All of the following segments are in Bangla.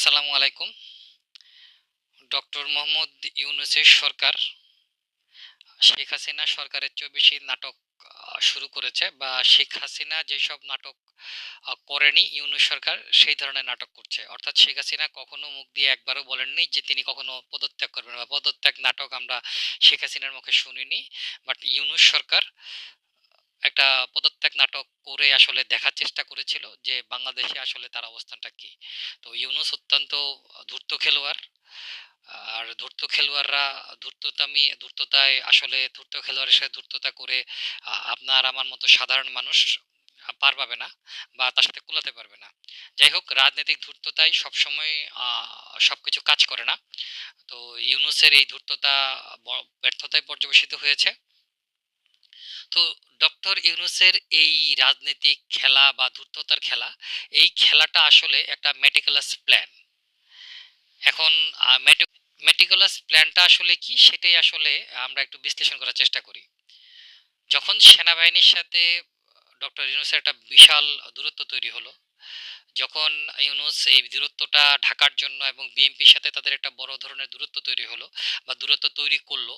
আসসালামু আলাইকুম। ডক্টর মোহাম্মদ ইউনুসের সরকার, শেখ হাসিনা সরকারের চেয়েও বেশি নাটক শুরু করেছে বা শেখ হাসিনা যেসব নাটক করেনি ইউনুস সরকার, সেই ধরনের নাটক করছে। অর্থাৎ শেখ হাসিনা কখনো মুখ দিয়ে একবারও বলেননি যে তিনি কখনো পদত্যাগ করবেন বা পদত্যাগ নাটক আমরা শেখ হাসিনার মুখে শুনিনি। বাট ইউনুস সরকার একটা পদত্যাগ নাটক করে আসলে দেখার চেষ্টা করেছিল যে বাংলাদেশে আসলে তার অবস্থানটা কি। তো ইউনুস অত্যন্ত ধূর্ত খেলোয়াড়। আর ধূর্ত খেলোয়াড়রা ধূর্ততামি, ধূর্ততায় আসলে ধূর্ত খেলোয়াড়ের সাথে ধূর্ততা করে আপনার আমার মতো সাধারণ মানুষ পার পাবে না বা তার সাথে কুলাতে পারবে না। যাই হোক, রাজনৈতিক ধূর্ততাই সবসময় সব কিছু কাজ করে না। তো ইউনুসের এই ধূর্ততা ব্যর্থতায় পর্যবেসিত হয়েছে। তো ডক্টর ইউনুসের এই রাজনৈতিক খেলা বা ধূর্ততার খেলা, এই খেলাটা আসলে একটা মেটিকুলাস প্ল্যান এখন মেটিকুলাস প্ল্যানটা আসলে কি? সেটাই আসলে আমরা একটু বিশ্লেষণ করার চেষ্টা করি। যখন সেনাবাহিনীর সাথে ডক্টর ইউনুসের একটা বিশাল দূরত্ব তৈরি হলো যখন ইউনুস এই দূরত্বটা ঢাকার জন্য এবং বিএনপির সাথে তাদের একটা বড় ধরনের দূরত্ব তৈরি হলো বা দূরত্ব তৈরি করল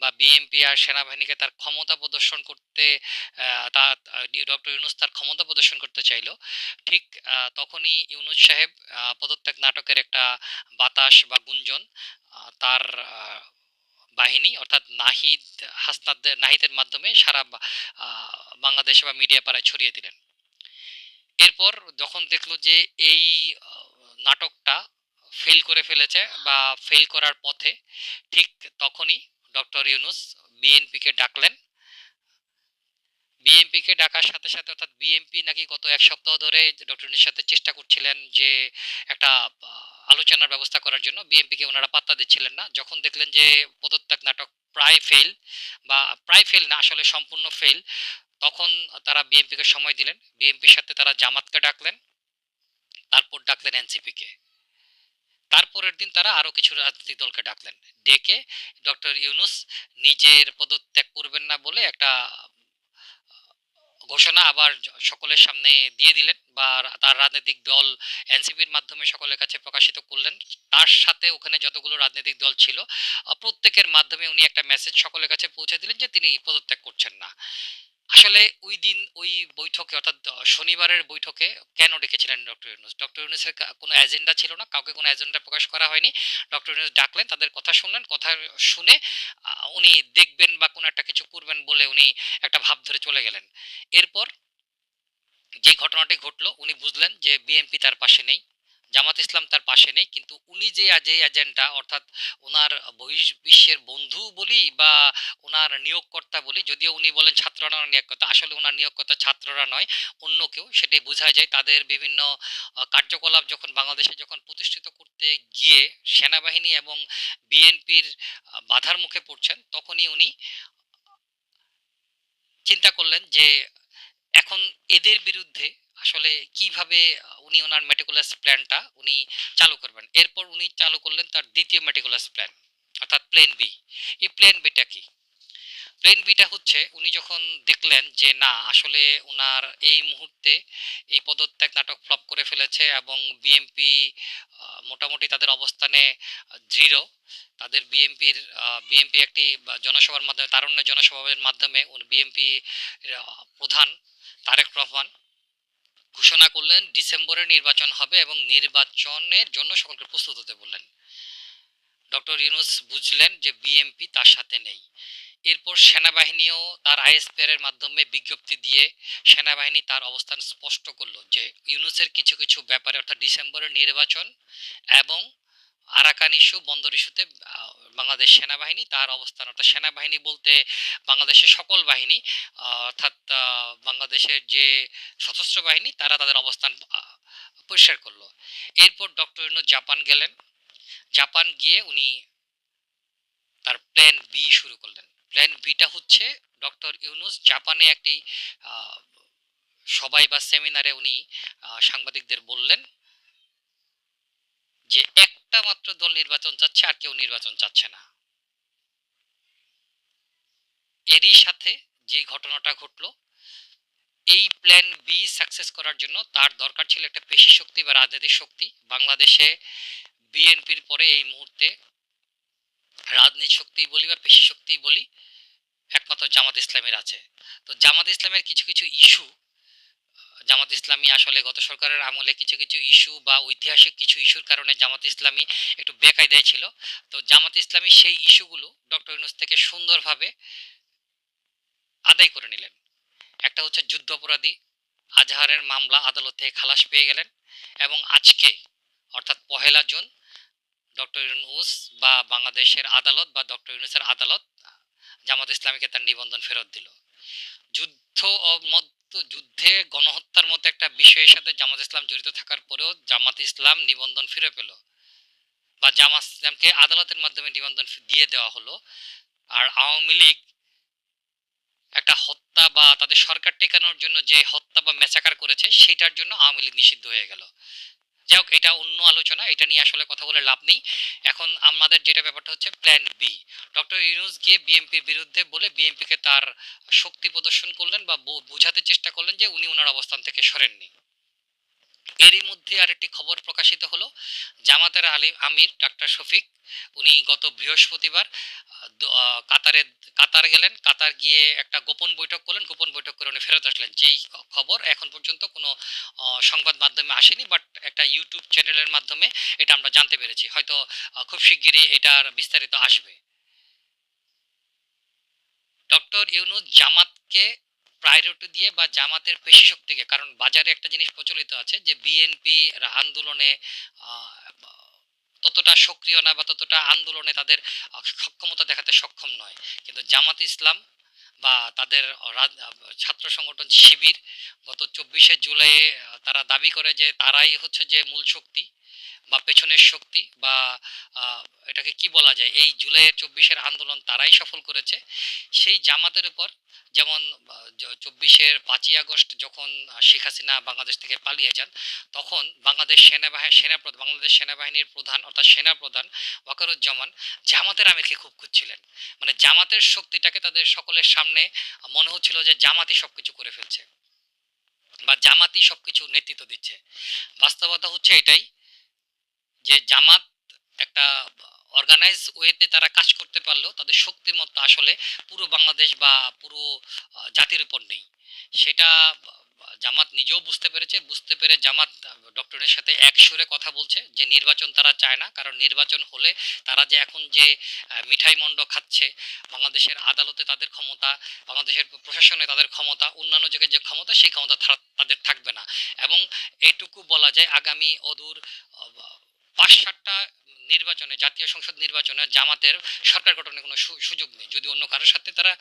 বা বিএনপি আর সেনাবাহিনীকে তার ক্ষমতা প্রদর্শন করতে তা ডক্টর ইউনুস তার ক্ষমতা প্রদর্শন করতে চাইলো, ঠিক তখনই ইউনুস সাহেব পদত্যাগ নাটকের একটা বাতাস বা গুঞ্জন তার বাহিনী অর্থাৎ নাহিদ হাসনাদ, নাহিদের মাধ্যমে সারা বাংলাদেশে বা মিডিয়া পাড়ায় ছড়িয়ে দিলেন। এরপর যখন দেখল যে এই নাটকটা ফেল করে ফেলেছে বা ফেল করার পথে, ঠিক তখনই ডক্টর ইউনুস বিএনপিকে ডাকলেন। বিএনপিকে ডাকার সাথে সাথে অর্থাৎ বিএনপি নাকি গত এক সপ্তাহ ধরে ডক্টর ইউনুসের সাথে চেষ্টা করছিলেন যে একটা আলোচনার ব্যবস্থা করার জন্য বিএনপিকে ওনারা পাত্তা দিচ্ছিলেন না। যখন দেখলেন যে পদত্যাগ নাটক প্রায় ফেল বা প্রায় ফেল না, আসলে সম্পূর্ণ ফেল তখন তারা বিএনপিকে সময় দিলেন। বিএনপির সাথে তারা জামাতকে ডাকলেন, তারপর ডাকলেন এনসিপিকে। তারপরের দিন তারা আরও কিছু রাজনৈতিক দলকে ডাকলেন। ডেকে ডক্টর ইউনুস নিজের পদত্যাগ করবেন না বলে একটা ঘোষণা আবার সকলের সামনে দিয়ে দিলেন বা তার রাজনৈতিক দল এনসিপির মাধ্যমে সকলের কাছে প্রকাশিত করলেন। তার সাথে ওখানে যতগুলো রাজনৈতিক দল ছিল প্রত্যেকের মাধ্যমে উনি একটা মেসেজ সকলের কাছে পৌঁছে দিলেন যে তিনি পদত্যাগ করছেন না। আসলে ওই দিন ওই বৈঠকে, অর্থাৎ শনিবারের বৈঠকে কেন ডেকেছিলেন ডক্টর ইউনুস? ডক্টর ইউনুসের কোনো এজেন্ডা ছিল না, কাউকে কোনো এজেন্ডা প্রকাশ করা হয়নি। ডক্টর ইউনুস ডাকলেন, তাদের কথা শুনলেন, কথা শুনে উনি দেখবেন বা কোনো একটা কিছু করবেন বলে উনি একটা ভাব ধরে চলে গেলেন। এরপর যে ঘটনাটি ঘটলো, উনি বুঝলেন যে বিএনপি তার পাশে নেই। জামাত ইসলাম তার পাশে নেই, কিন্তু উনি যে যে এজেন্ডা অর্থাৎ ওনার বহির্বিশ্বের বন্ধু বলি বা ওনার নিয়োগকর্তা বলি, যদিও উনি বলেন ছাত্ররা নিয়োগকর্তা আসলে ওনার নিয়োগকর্তা ছাত্ররা নয়, অন্য কেউ, সেটাই বোঝা যায়। তাদের বিভিন্ন কার্যকলাপ যখন বাংলাদেশে যখন প্রতিষ্ঠিত করতে গিয়ে সেনাবাহিনী এবং বিএনপির বাধার মুখে পড়ছেন, তখনই উনি চিন্তা করলেন যে এখন এদের বিরুদ্ধে আসলে কীভাবে উনি ওনার মেটিকুলাস প্ল্যানটা উনি চালু করবেন। এরপর উনি চালু করলেন তার দ্বিতীয় মেটিকুলাস প্ল্যান অর্থাৎ প্লেন বি এই প্লেন বিটা কি? প্লেন বিটা হচ্ছে উনি যখন দেখলেন যে না, আসলে ওনার এই মুহূর্তে এই পদত্যাগ নাটক ফ্লপ করে ফেলেছে এবং বিএমপি মোটামুটি তাদের অবস্থানে দৃঢ়, তাদের বিএমপির বিএমপি একটি জনসভার মাধ্যমে, তারুণ্য জনসভার মাধ্যমে বিএমপি প্রধান, তারেক রহমান ঘোষণা করলেন, ডিসেম্বরে নির্বাচন হবে এবং নির্বাচনের জন্য সকলকে প্রস্তুত হতে বললেন। ডক্টর ইউনুস বুঝলেন যে বিএমপি তার সাথে নেই। এরপর সেনাবাহিনীও তার আইএসপিআর এর মাধ্যমে বিজ্ঞপ্তি দিয়ে সেনাবাহিনী তার অবস্থান স্পষ্ট করল যে ইউনুসের কিছু কিছু ব্যাপারে অর্থাৎ ডিসেম্বরের নির্বাচন এবং আরাকান ইস্যু, বন্দর ইস্যুতে বাংলাদেশ সেনাবাহিনী, তার অবস্থান। অর্থাৎ সেনাবাহিনী বলতে বাংলাদেশের সকল বাহিনী অর্থাৎ বাংলাদেশের যে সশস্ত্র বাহিনী, তারা তাদের অবস্থান পরিষ্কার করল। এরপর ডক্টর জাপান গেলেন। জাপান গিয়ে উনি তার প্ল্যান বি শুরু করলেন। প্ল্যান বিটা হচ্ছে ডক্টর ইউনুস জাপানে একটি সবাই বা সেমিনারে উনি সাংবাদিকদের বললেন যে একটা মাত্র দল নির্বাচন চাচ্ছে, আর কেউ নির্বাচন চাচ্ছে না। এরই সাথে যে ঘটনাটা ঘটলো, এই প্ল্যান বি সাকসেস করার জন্য তার দরকার ছিল একটা পেশি শক্তি বা রাজনৈতিক শক্তি। বাংলাদেশে বিএনপির পরে এই মুহূর্তে রাজনৈতিক শক্তি বলি বা পেশি শক্তি বলি একমাত্র জামাত ইসলামের আছে। তো জামাত ইসলামের কিছু কিছু ইস্যু জামাত ইসলামী আসলে গত সরকারের আমলে কিছু কিছু ইস্যু বা ঐতিহাসিক কিছু ইস্যুর কারণে জামাত ইসলামী একটু বেকায়দায় ছিল। তো জামাত ইসলামী সেই ইস্যুগুলো ডক্টর ইউনুস থেকে সুন্দরভাবে আদায় করে নিলেন। একটা হচ্ছে যুদ্ধ অপরাধী আজহারের মামলা আদালত থেকে খালাস পেয়ে গেলেন এবং আজকে, অর্থাৎ পহেলা জুন, ডক্টর ইউনুস বা বাংলাদেশের আদালত বা ডক্টর ইউনুসের আদালত জামাত ইসলামীকে তার নিবন্ধন ফেরত দিল। যুদ্ধ মধ্য যুদ্ধে গণহত্যার মতো একটা বিষয়ের সাথে জামাত ইসলাম জড়িত থাকার পরেও জামাত ইসলাম নিবন্ধন ফিরে পেল বা জামাত ইসলামকে আদালতের মাধ্যমে নিবন্ধন দিয়ে দেওয়া হলো। আর আওয়ামী লীগ একটা হত্যা বা তাদের সরকার টেকানোর জন্য যে হত্যা বা মেচাকার করেছে সেটার জন্য আওয়ামী লীগ নিষিদ্ধ হয়ে গেল। যাই হোক এটা অন্য আলোচনা, এটা নিয়ে আসলে কথা বলে লাভ নেই। এখন আমাদের যেটা ব্যাপারটা হচ্ছে প্ল্যান বি ডক্টর ইউনুস গিয়ে বিএনপির বিরুদ্ধে বলে বিএনপিকে তার শক্তি প্রদর্শন করলেন বা বোঝাতে চেষ্টা করলেন যে উনি ওনার অবস্থান থেকে সরেননি। এরই মধ্যে আরেকটি খবর প্রকাশিত হলো। জামাতের আলী আমির, ডাক্তার শফিক, উনি গত বৃহস্পতিবার কাতারে, কাতার গেলেন। কাতার গিয়ে একটা গোপন বৈঠক করলেন। গোপন বৈঠক করে উনি ফেরত আসলেন। যেই খবর এখন পর্যন্ত কোনো সংবাদ মাধ্যমে আসেনি, বাট একটা ইউটিউব চ্যানেলের মাধ্যমে এটা আমরা জানতে পেরেছি। হয়তো খুব শিগগিরই এটার বিস্তারিত আসবে। ডক্টর ইউনুস জামাতকে প্রায়োরিটি দিয়ে বা জামাতের পেশি শক্তিকে, কারণ বাজারে একটা জিনিস প্রচলিত আছে যে বিএনপি আন্দোলনে ততটা সক্রিয় না বা ততটা আন্দোলনে তাদের সক্ষমতা দেখাতে সক্ষম নয়। কিন্তু জামাত ইসলাম বা তাদের ছাত্র সংগঠন শিবির গত চব্বিশে জুলাই তারা দাবি করে যে তারাই হচ্ছে যে মূল শক্তি বা পেছনের শক্তি বা এটাকে কি বলা যায়? এই জুলাইয়ের চব্বিশের আন্দোলন তারাই সফল করেছে। সেই জামাতের উপর যেমন চব্বিশের পাঁচই আগস্ট যখন শেখ হাসিনা বাংলাদেশ থেকে পালিয়ে যান, তখন বাংলাদেশ সেনাবাহিনী সেনাপ্রধান, বাংলাদেশ সেনাবাহিনীর প্রধান, অর্থাৎ সেনা প্রধান ওয়াকারুজ্জামান জামাতের আমিরকে খুব খুঁজছিলেন। মানে জামাতের শক্তিটাকে তাদের সকলের সামনে মনে হচ্ছিল যে জামাতই সবকিছু করে ফেলছে, বা জামাতই সবকিছু নেতৃত্ব দিচ্ছে। বাস্তবতা হচ্ছে এটাই, যে জামাত একটা অর্গানাইজ ওয়েতে তারা কাজ করতে পারলেও তাদের শক্তির মতো আসলে পুরো বাংলাদেশ বা পুরো জাতির উপর নেই। সেটা জামাত নিজেও বুঝতে পেরেছে, বুঝতে পেরে জামাত ডক্টরের সাথে এক সুরে কথা বলছে যে নির্বাচন তারা চায় না, কারণ নির্বাচন হলে তারা যে এখন যে মিঠাই মণ্ড খাচ্ছে, বাংলাদেশের আদালতে তাদের ক্ষমতা, বাংলাদেশের প্রশাসনে তাদের ক্ষমতা, অন্যান্য জায়গায় যে ক্ষমতা, সেই ক্ষমতা তাদের থাকবে না। এবং এইটুকু বলা যায় আগামী অদূর পাঁচ সাতটা নির্বাচনে, জাতীয় সংসদ নির্বাচনে জামাতের সরকার গঠনের কোনো সুযোগ নেই। যদি অন্য কারোর সাথে তারা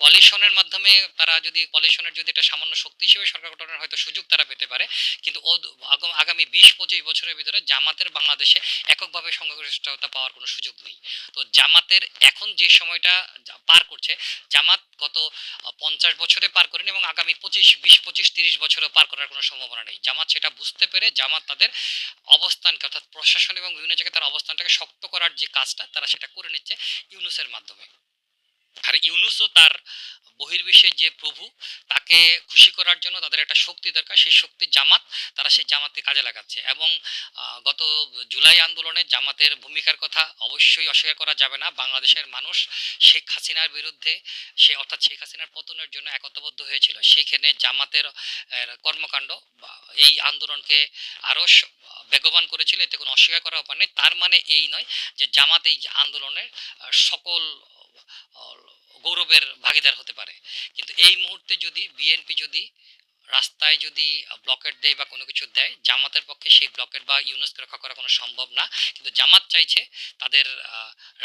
কলিশনের মাধ্যমে তারা যদি কলিশনের যদি একটা সামান্য শক্তি হিসেবে সরকার গঠনের হয়তো সুযোগ তারা পেতে পারে। কিন্তু আগামী বিশ পঁচিশ বছরের ভিতরে জামাতের বাংলাদেশে এককভাবে সংখ্যাগরিষ্ঠতা পাওয়ার কোনো সুযোগ নেই। তো জামাতের এখন যে সময়টা পার করছে, জামাত গত পঞ্চাশ বছরে পার করেনি এবং আগামী পঁচিশ বিশ পঁচিশ তিরিশ বছরে পার করার কোনো সম্ভাবনা নেই। জামাত সেটা বুঝতে পেরে জামাত তাদের অবস্থানকে, অর্থাৎ প্রশাসন এবং বিভিন্ন জায়গায় তার অবস্থানটাকে শক্ত করার যে কাজটা, তারা সেটা করে নিচ্ছে ইউনুসের মাধ্যমে। আর ইউনুসও তার বহির্বিশ্বের যে প্রভু, তাকে খুশি করার জন্য তাদের একটা শক্তি দরকার। সেই শক্তি জামাত, তারা সেই জামাতকে কাজে লাগাচ্ছে এবং গত জুলাই আন্দোলনে জামাতের ভূমিকার কথা অবশ্যই অস্বীকার করা যাবে না। বাংলাদেশের মানুষ শেখ হাসিনার বিরুদ্ধে, সে অর্থাৎ শেখ হাসিনার পতনের জন্য একতাবদ্ধ হয়েছিল। সেইখানে জামাতের কর্মকাণ্ড এই আন্দোলনকে আরও বেগবান করেছিল। এতে কোনো অস্বীকার করার ব্যাপার নেই। তার মানে এই নয় যে জামাত এই আন্দোলনের সকল গৌরবের ভাগিদার হতে পারে। কিন্তু এই মুহূর্তে যদি বিএনপি যদি রাস্তায় যদি ব্লকেট দেয় বা কোনো কিছু দেয়, জামাতের পক্ষে সেই ব্লকেট বা ইউনেস্কো রক্ষা করা কোনো সম্ভব না। কিন্তু জামাত চাইছে তাদের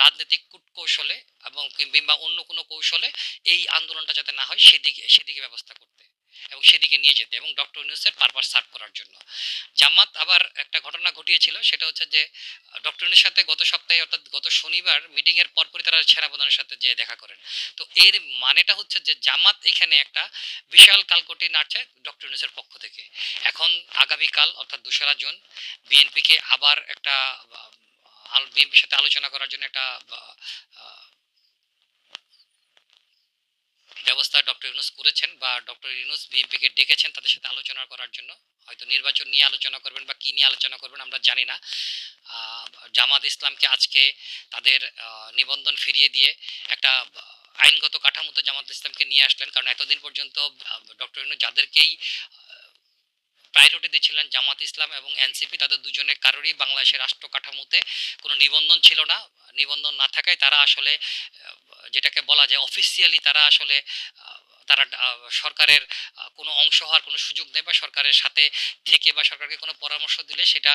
রাজনৈতিক কূটকৌশলে এবং কিংবা অন্য কোনো কৌশলে এই আন্দোলনটা যাতে না হয়, সেদিকে সেদিকে ব্যবস্থা করতে। এবং সেদিকে নিয়ে যেতে এবং ডক্টর ইউনুসের পারপাস সার্ভ করার জন্য। জামাত আবার একটা ঘটনা ঘটিয়েছিল, সেটা হচ্ছে যে, ডক্টর ইউনুসের সাথে গত সপ্তাহে অর্থাৎ গত শনিবার মিটিংয়ের পরপরই তারা সেনাপ্রধানের সাথে যে দেখা করেন। তো এর মানেটা হচ্ছে যে, জামাত এখানে একটা বিশাল কালকটি নাড়ছে ডক্টর ইউনুসের পক্ষ থেকে। এখন আগামীকাল অর্থাৎ দোসরা জুন, বিএনপিকে আবার একটা বিএনপির সাথে আলোচনা করার জন্য একটা আহ, ব্যবস্থা ডক্টর ইউনুস করেছেন বা ডক্টর ইউনুস বিএনপিকে ডেকেছেন তাদের সাথে আলোচনা করার জন্য। হয়তো নির্বাচন নিয়ে আলোচনা করবেন বা কি নিয়ে আলোচনা করবেন আমরা জানি না। জামাত ইসলামকে আজকে তাদের নিবন্ধন ফিরিয়ে দিয়ে একটা আইনগত কাঠামোতে জামাত ইসলামকে নিয়ে আসলেন। কারণ এতদিন পর্যন্ত ডক্টর ইউনুস যাদেরকেই প্রায়োরিটি দিচ্ছিলেন জামাত ইসলাম এবং এনসিপি, তাদের দুজনের কারোরই বাংলাদেশের রাষ্ট্র কাঠামোতে কোনো নিবন্ধন ছিল না। নিবন্ধন না থাকায় তারা আসলে যেটাকে বলা যায় অফিসিয়ালি তারা আসলে তারা সরকারের কোনো অংশ হওয়ার কোনো সুযোগ নেই বা সরকারের সাথে থেকে বা সরকারকে কোনো পরামর্শ দিলে সেটা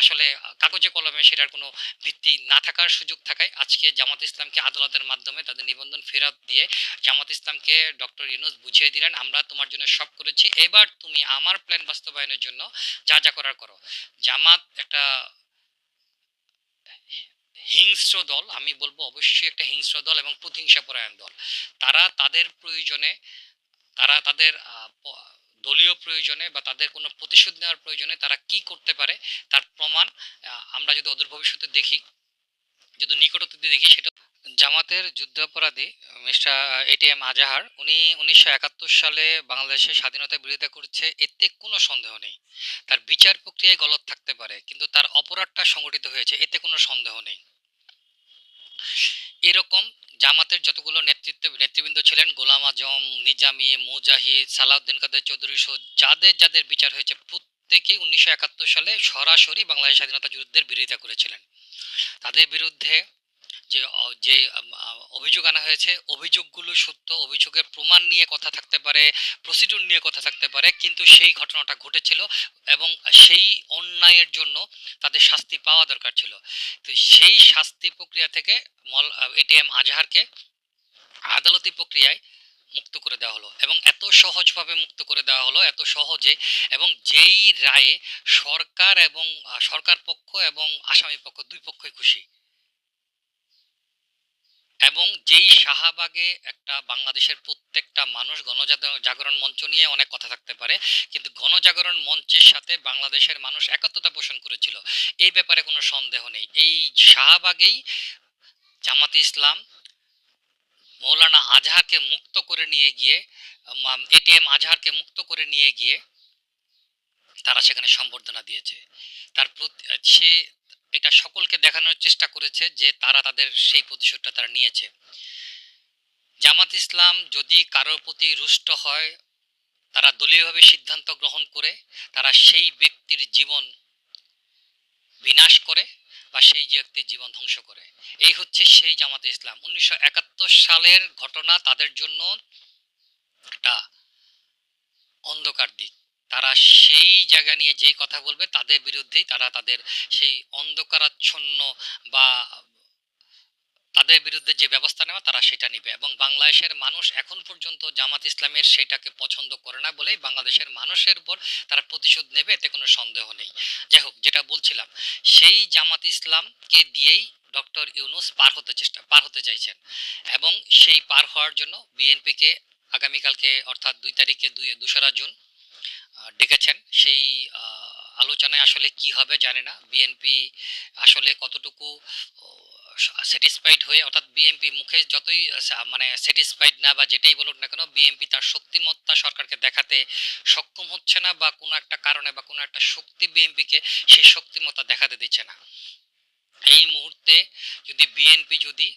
আসলে কাগজে কলমে সেটার কোনো ভিত্তি না থাকার সুযোগ থাকায় আজকে জামাত ইসলামকে আদালতের মাধ্যমে তাদের নিবন্ধন ফেরত দিয়ে জামাত ইসলামকে ডক্টর ইউনুস বুঝিয়ে দিলেন, আমরা তোমার জন্য সব করেছি, এবার তুমি আমার প্ল্যান বাস্তবায়নের জন্য যা যা করার করো। জামাত একটা হিংস্র দল, আমি বলব অবশ্যই একটা হিংস্র দল এবং প্রতিহিংসাপরায়ণ দল। তারা তাদের প্রয়োজনে, তারা তাদের দলীয় প্রয়োজনে বা তাদের কোনো প্রতিশোধ নেওয়ার প্রয়োজনে তারা কি করতে পারে তার প্রমাণ আমরা যদি অদূর ভবিষ্যতে দেখি, যদি নিকটতে দেখি সেটা জামাতের যুদ্ধাপরাধী, মিস্টার এটিএম আজাহার, উনি উনিশশো একাত্তর সালে বাংলাদেশের স্বাধীনতা বিরোধিতা করছে, এতে কোনো সন্দেহ নেই। তার বিচার প্রক্রিয়ায় গলত থাকতে পারে, কিন্তু তার অপরাধটা সংগঠিত হয়েছে, এতে কোনো সন্দেহ নেই। এরকম জামাতের যতগুলো নেতৃত্ব, নেতৃবৃন্দ ছিলেন, গোলাম আজম, নিজামি, মুজাহিদ, সালাউদ্দিন কাদের চৌধুরী সহ যাদের যাদের বিচার হয়েছে প্রত্যেকে উনিশশো একাত্তর সালে সরাসরি বাংলাদেশ স্বাধীনতা যুদ্ধের বিরোধিতা করেছিলেন। তাদের বিরুদ্ধে যে যে অভিযোগ আনা হয়েছে, অভিযোগগুলো সত্য, অভিযোগের প্রমাণ নিয়ে কথা থাকতে পারে প্রসিডিউর নিয়ে কথা থাকতে পারে, কিন্তু সেই ঘটনাটা ঘটেছিল এবং সেই অন্যায়ের জন্য তাদের শাস্তি পাওয়া দরকার ছিল। তো সেই শাস্তি প্রক্রিয়া থেকে মল এটিএম আজহারকে আদালতি প্রক্রিয়ায় মুক্ত করে দেওয়া হলো এবং এত সহজভাবে মুক্ত করে দেওয়া হলো, এত সহজে এবং যেই রায়ে সরকার এবং সরকার পক্ষ এবং আসামি পক্ষ দুই পক্ষই খুশি। এবং যেই শাহবাগে একটা বাংলাদেশের প্রত্যেকটা মানুষ গণজাগ- জাগরণ মঞ্চ নিয়ে অনেক কথা থাকতে পারে, কিন্তু গণজাগরণ মঞ্চের সাথে বাংলাদেশের মানুষ একত্রতা পোষণ করেছিল, এই ব্যাপারে কোনো সন্দেহ নেই। এই শাহবাগেই জামাতে ইসলাম মৌলানা আজহারকে মুক্ত করে নিয়ে গিয়ে এটিএম আজহারকে মুক্ত করে নিয়ে গিয়ে তারা সেখানে সম্বর্ধনা দিয়েছে। তার সে এটা সকলকে দেখানোর চেষ্টা করেছে যে তারা তাদের সেই প্রতিশোধটা তারা নিয়েছে। জামাত ইসলাম যদি কারোর প্রতি রুষ্ট হয়, তারা দলীয়ভাবে সিদ্ধান্ত গ্রহণ করে, তারা সেই ব্যক্তির জীবন বিনাশ করে বা সেই ব্যক্তির জীবন ধ্বংস করে। এই হচ্ছে সেই জামাতে ইসলাম। উনিশশো একাত্তর সালের ঘটনা তাদের জন্য একটা অন্ধকার দিক। তারা সেই জায়গা নিয়ে যেই কথা বলবে তাদের বিরুদ্ধেই তারা তাদের সেই অন্ধকারাচ্ছন্ন বা তাদের বিরুদ্ধে যে ব্যবস্থা নেওয়া তারা সেটা নেবে। এবং বাংলাদেশের মানুষ এখন পর্যন্ত জামাত ইসলামের সেটাকে পছন্দ করে না বলেই বাংলাদেশের মানুষের উপর তারা প্রতিশোধ নেবে, এতে কোনো সন্দেহ নেই। যাই হোক, যেটা বলছিলাম, সেই জামাত ইসলামকে দিয়েই ডক্টর ইউনুস পার হতে চেষ্টা, পার হতে চাইছেন। এবং সেই পার হওয়ার জন্য বিএনপিকে আগামীকালকে অর্থাৎ দুই তারিখে দুই দোসরা জুন ডেকেছেন, সেই আলোচনায় আসলে কি হবে জানে না। বিএনপি আসলে কতটুকু স্যাটিসফাইড হয়ে, অর্থাৎ বিএনপি মুখে যতই মানে স্যাটিসফাইড না বা যেটাই বলুক না কেন বিএনপি তার শক্তিমত্তা সরকারকে দেখাতে সক্ষম হচ্ছে না বা কোনো একটা কারণে বা কোনো একটা শক্তি বিএনপিকে সেই শক্তিমত্তা দেখাতে দিচ্ছে না। এই মুহূর্তে যদি বিএনপি যদি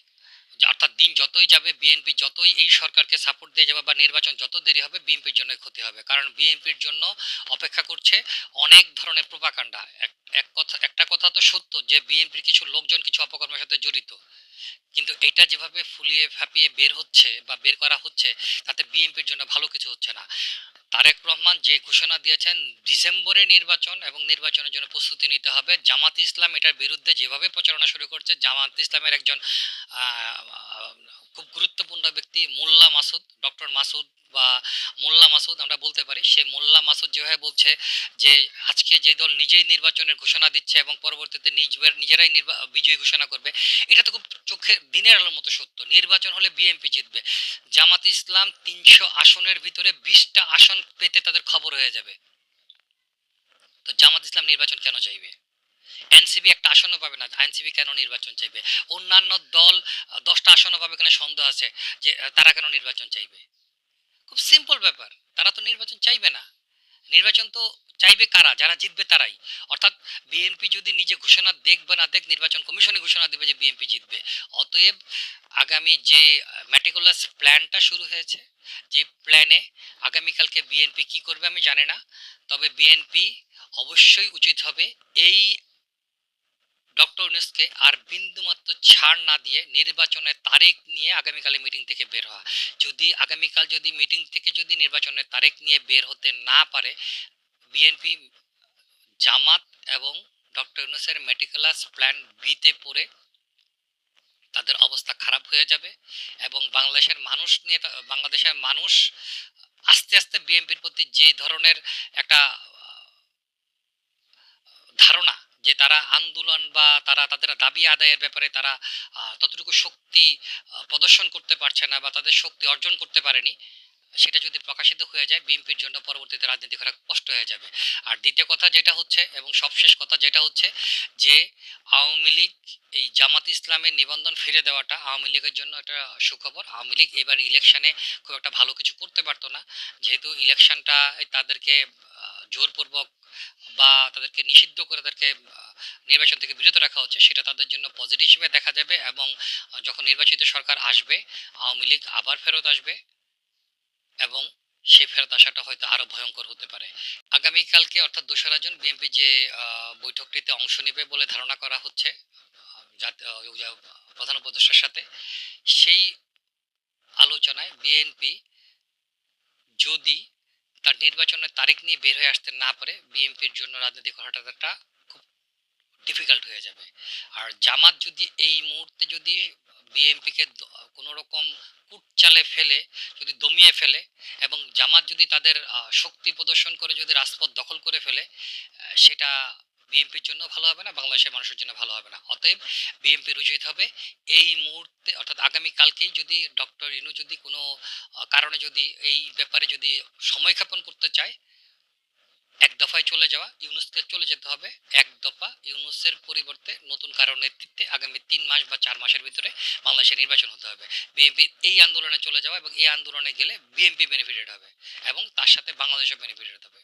অর্থাৎ দিন যতই যাবে বিএনপি যতই এই সরকারকে সাপোর্ট দিয়ে যাবে বা নির্বাচন যত দেরি হবে বিএনপির জন্য ক্ষতি হবে। কারণ বিএনপির জন্য অপেক্ষা করছে অনেক ধরনের প্রোপাকাণ্ডা এক কথা, একটা কথা তো সত্য যে বিএনপির কিছু লোকজন কিছু অপকর্মের সাথে জড়িত। কিন্তু এটা যেভাবে ফুলিয়ে ফাঁপিয়ে বের হচ্ছে বা বের করা হচ্ছে, তাতে বিএনপির জন্য ভালো কিছু হচ্ছে না। তারেক রহমান যে ঘোষণা দিয়েছেন, ডিসেম্বরে নির্বাচন এবং নির্বাচনের জন্য প্রস্তুতি নিতে হবে। জামাত ইসলাম এটার বিরুদ্ধে যেভাবে প্রচারণা শুরু করছে, জামাত ইসলামের একজন খুব গুরুত্বপূর্ণ ব্যক্তি মোল্লা মাসুদ, ডক্টর মাসুদ বা মোল্লা মাসুদ আমরা বলতে পারি। সে মোল্লা মাসুদ যেভাবে বলছে যে, আজকে যে দল নিজেই নির্বাচনের ঘোষণা দিচ্ছে এবং পরবর্তীতে নিজের, নিজেরাই বিজয়ী ঘোষণা করবে, এটা তো খুব চোখে দিনের আলোর মতো সত্য। নির্বাচন হলে বিএনপি জিতবে। জামাত ইসলাম তিনশো আসনের ভিতরে বিশটা আসন পেতে তাদের খবর হয়ে যাবে। তো জামাত ইসলাম নির্বাচন কেন চাইবে? এনসিবি একটা আসনও পাবে না এনসিবি কেন নির্বাচন চাইবে? অন্যান্য দল দশটা আসনও পাবে কিনা সন্দেহ আছে যে তারা কেন নির্বাচন চাইবে? খুব সিম্পল ব্যাপার, তারা তো নির্বাচন চাইবে না। নির্বাচন তো চাইবে কারা? যারা জিতবে তারাই। অর্থাৎ বিএনপি যদি নিজে ঘোষণা দেখ বা না দেখ, নির্বাচন কমিশনে ঘোষণা দেবে যে বিএনপি জিতবে। অতএব আগামী যে ম্যাটিকুলাস প্ল্যানটা শুরু হয়েছে, যে প্ল্যানে আগামীকালকে বিএনপি কি করবে আমি জানি না, তবে বিএনপি অবশ্যই উচিত হবে এই ডক্টর ইউনুসকে আর বিন্দুমাত্র ছাড় না দিয়ে নির্বাচনের তারিখ নিয়ে আগামীকালে মিটিং থেকে বের হওয়া। যদি আগামীকাল যদি মিটিং থেকে যদি নির্বাচনের তারিখ নিয়ে বের হতে না পারে বিএনপি জামাত এবং ডক্টর ইউনুসের মেডিকেলাস প্ল্যান বিতে পড়ে তাদের অবস্থা খারাপ হয়ে যাবে এবং বাংলাদেশের মানুষ নিয়ে, বাংলাদেশের মানুষ আস্তে আস্তে বিএনপির প্রতি যে ধরনের একটা ধারণা যে তারা আন্দোলন বা তারা তাদের দাবি আদায়ের ব্যাপারে তারা ততটুকু শক্তি প্রদর্শন করতে পারছে না বা তাদের শক্তি অর্জন করতে পারেনি, সেটা যদি প্রকাশিত হয়ে যায়, বিএনপির জন্য পরবর্তীতে রাজনীতি করা কষ্ট হয়ে যাবে। আর দ্বিতীয় কথা যেটা হচ্ছে এবং সবশেষ কথা যেটা হচ্ছে যে, আওয়ামী লীগ এই জামাত ইসলামের নিবন্ধন ফিরে দেওয়াটা আওয়ামী লীগের জন্য একটা সুখবর। আওয়ামী লীগ এবার ইলেকশনে খুব একটা ভালো কিছু করতে পারতো না, যেহেতু ইলেকশনটা তাদেরকে জোরপূর্বক বা তাদেরকে নিষিদ্ধ করে তাদেরকে নির্বাচন থেকে বিরত রাখা হচ্ছে, সেটা তাদের জন্য পজিটিভ হিসেবে দেখা যাবে এবং যখন নির্বাচিত সরকার আসবে, আওয়ামী লীগ আবার ফেরত আসবে এবং সে ফেরত আসাটা হয়তো আরও ভয়ঙ্কর হতে পারে। আগামীকালকে অর্থাৎ দোসরা জুন বিএনপি যে বৈঠকটিতে অংশ নেবে বলে ধারণা করা হচ্ছে প্রধান উপদেষ্টার সাথে, সেই আলোচনায় বিএনপি যদি তার নির্বাচনের তারিখ নিয়ে বের হয়ে আসতে না পারে, বিএনপির জন্য রাজনৈতিক হঠাৎটা খুব ডিফিকাল্ট হয়ে যাবে। আর জামাত যদি এই মুহূর্তে যদি বিএনপিকে কোনো রকম কুটচালে ফেলে, যদি দমিয়ে ফেলে এবং জামাত যদি তাদের শক্তি প্রদর্শন করে যদি রাজপথ দখল করে ফেলে সেটা বিএনপির জন্য ভালো হবে না, বাংলাদেশের মানুষের জন্য ভালো হবে না। অতএব বিএনপির উচিত হবে এই মুহূর্তে, অর্থাৎ আগামী কালকেই যদি ডক্টর ইনু যদি কোনো কারণে যদি এই ব্যাপারে যদি সময় ক্ষেপণ করতে চায়, এক দফায় চলে যাওয়া, ইউনুসকে চলে যেতে হবে। এক দফা ইউনুসের পরিবর্তে নতুন কারণ নেতৃত্বে আগামী তিন মাস বা চার মাসের ভিতরে বাংলাদেশের নির্বাচন হতে হবে। বিএনপি এই আন্দোলনে চলে যাওয়া এবং এই আন্দোলনে গেলে বিএনপি বেনিফিটেড হবে এবং তার সাথে বাংলাদেশও বেনিফিটেড হবে।